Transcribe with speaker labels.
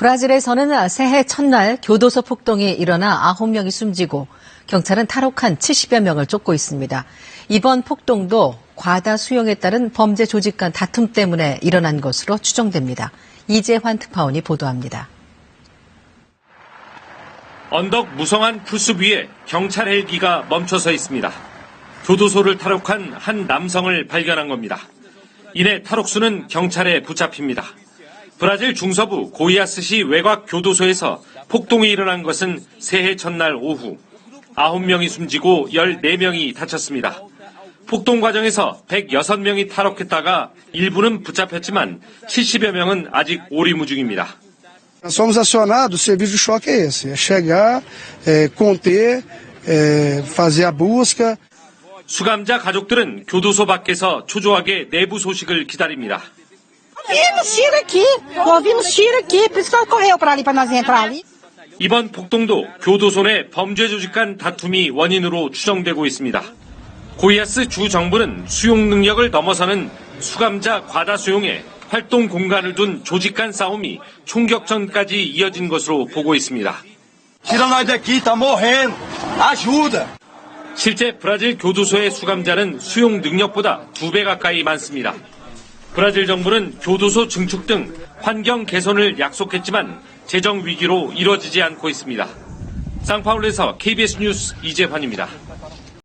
Speaker 1: 브라질에서는 새해 첫날 교도소 폭동이 일어나 9명이 숨지고 경찰은 탈옥한 70여 명을 쫓고 있습니다. 이번 폭동도 과다 수용에 따른 범죄 조직 간 다툼 때문에 일어난 것으로 추정됩니다. 이재환 특파원이 보도합니다.
Speaker 2: 언덕 무성한 풀숲 위에 경찰 헬기가 멈춰서 있습니다. 교도소를 탈옥한 한 남성을 발견한 겁니다. 이내 탈옥수는 경찰에 붙잡힙니다. 브라질 중서부 고이아스시 외곽 교도소에서 폭동이 일어난 것은 새해 첫날 오후 9명이 숨지고 14명이 다쳤습니다. 폭동 과정에서 106명이 탈옥했다가 일부는 붙잡혔지만 70여 명은 아직 오리무중입니다.
Speaker 3: Nós fomos acionados, o serviço de choque é esse, é chegar, é, conter, é, fazer a busca.
Speaker 2: 수감자 가족들은 교도소 밖에서 초조하게 내부 so식을 기다립니다.
Speaker 4: Ouvimos tiro aqui, ouvimos tiro aqui, por isso correu para ali, para nós entrar ali.
Speaker 2: 이번 폭동도 교도소 내 범죄 조직 간 다툼이 원인으로 추정되고 있습니다. 고이아스 주 정부는 수용 능력을 넘어서는 수감자 과다 수용에 활동 공간을 둔 조직 간 싸움이 총격전까지 이어진 것으로 보고 있습니다.
Speaker 5: Ajuda.
Speaker 2: 실제 브라질 교도소의 수감자는 수용 능력보다 두 배 가까이 많습니다. 브라질 정부는 교도소 증축 등 환경 개선을 약속했지만 재정 위기로 이뤄지지 않고 있습니다. 상파울에서 KBS 뉴스 이재환입니다.